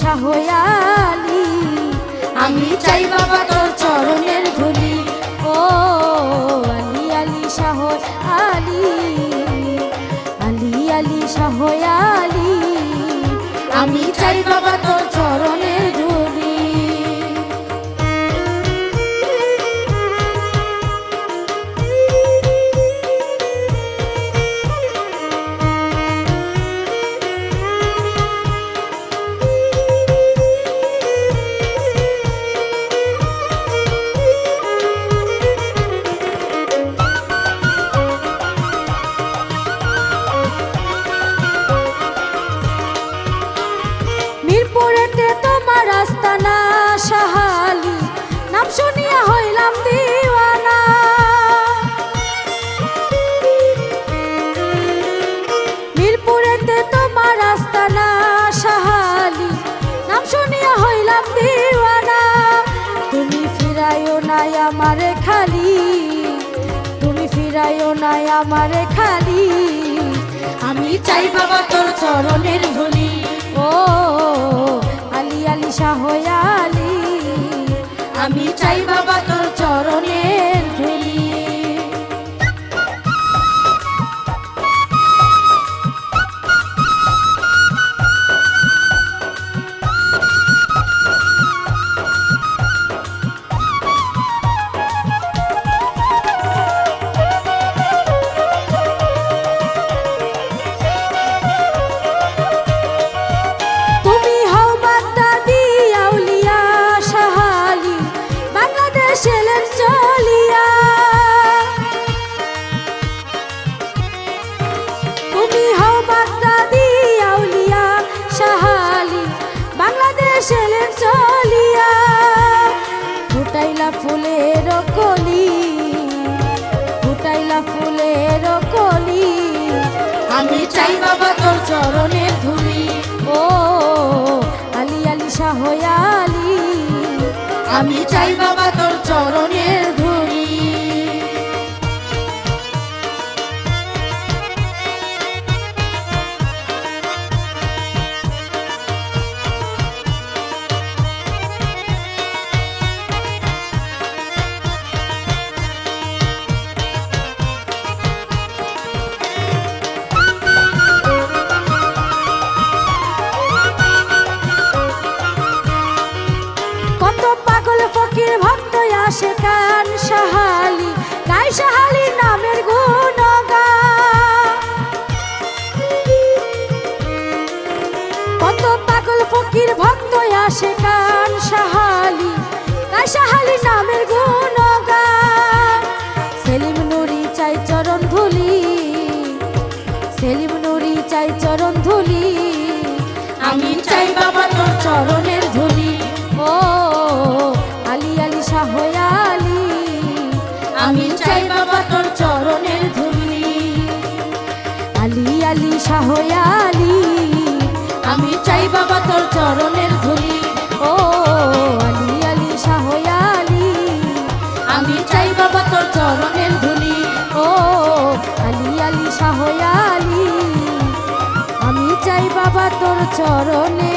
শাহয়ালি আমি চাই বাবা তোর চরণের ধুলি। ও আলি আলি শাহ, আলি। আলি আলি শাহয়ালি আমি চাই বাবা ফিরাইও নাই আমারে খালি। তুমি ফিরাইও নাই আমারে খালি। আমি চাই বাবা তোর চরণের আমি চাই বাবা তোর চরণের ধুলি। ও, আলি আলি শাহয়ালি আমি চাই বাবা তোর চরণের আসে কান সাহালি, গাই সাহালি নামের গুণগা কত পাগল ফকির ভক্ত আসে কান সাহালি, গাই সাহালি নামের গুণগা সেলিম নুরি চাই চরণ ধুলি, সেলিম নুরি চাই চরণ ধুলি। আমি চাই বাবা তোর চরণের আলি আলি শাহয়ালি আমি চাই বাবা তোর চরণের ধুলি। ও, আলি আলি শাহয়ালি আমি চাই বাবা তোর চরণের ধুলি। ও, আলি আলি শাহয়ালি আমি চাই বাবা তোর চরণে